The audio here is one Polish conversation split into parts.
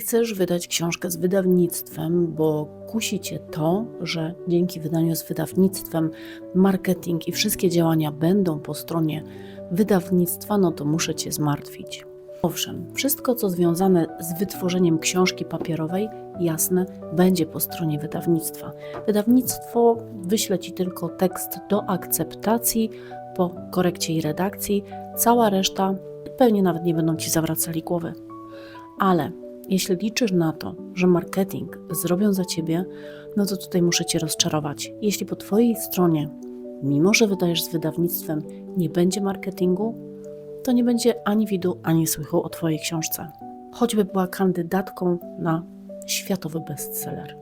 Chcesz wydać książkę z wydawnictwem, bo kusi cię to, że dzięki wydaniu z wydawnictwem marketing i wszystkie działania będą po stronie wydawnictwa, no to muszę cię zmartwić. Owszem, wszystko co związane z wytworzeniem książki papierowej, jasne, będzie po stronie wydawnictwa. Wydawnictwo wyśle ci tylko tekst do akceptacji po korekcie i redakcji, cała reszta pewnie nawet nie będą ci zawracali głowy. Ale jeśli liczysz na to, że marketing zrobią za ciebie, no to tutaj muszę cię rozczarować. Jeśli po twojej stronie, mimo że wydajesz z wydawnictwem, nie będzie marketingu, to nie będzie ani widu, ani słychu o twojej książce. Choćby była kandydatką na światowy bestseller.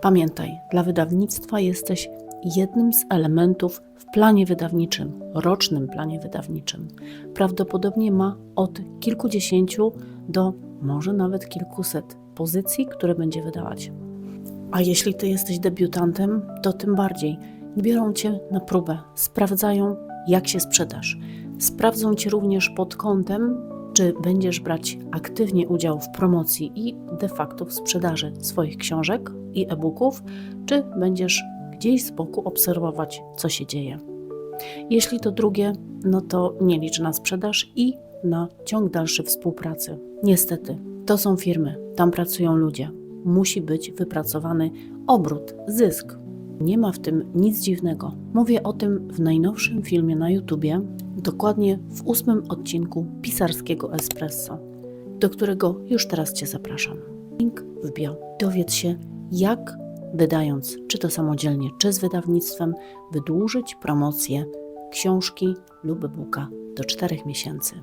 Pamiętaj, dla wydawnictwa jesteś jednym z elementów w planie wydawniczym, rocznym planie wydawniczym. Prawdopodobnie ma od kilkudziesięciu do może nawet kilkuset pozycji, które będzie wydawać. A jeśli ty jesteś debiutantem, to tym bardziej. Biorą cię na próbę, sprawdzają, jak się sprzedasz. Sprawdzą cię również pod kątem, czy będziesz brać aktywnie udział w promocji i de facto w sprzedaży swoich książek i e-booków, czy będziesz gdzieś z boku obserwować, co się dzieje. Jeśli to drugie, no to nie licz na sprzedaż i na ciąg dalszy współpracy. Niestety, to są firmy, tam pracują ludzie. Musi być wypracowany obrót, zysk. Nie ma w tym nic dziwnego. Mówię o tym w najnowszym filmie na YouTubie, dokładnie w ósmym odcinku Pisarskiego Espresso, do którego już teraz Cię zapraszam. Link w bio. Dowiedz się, jak wydając, czy to samodzielnie, czy z wydawnictwem, wydłużyć promocję książki lub e-booka do 4 miesięcy.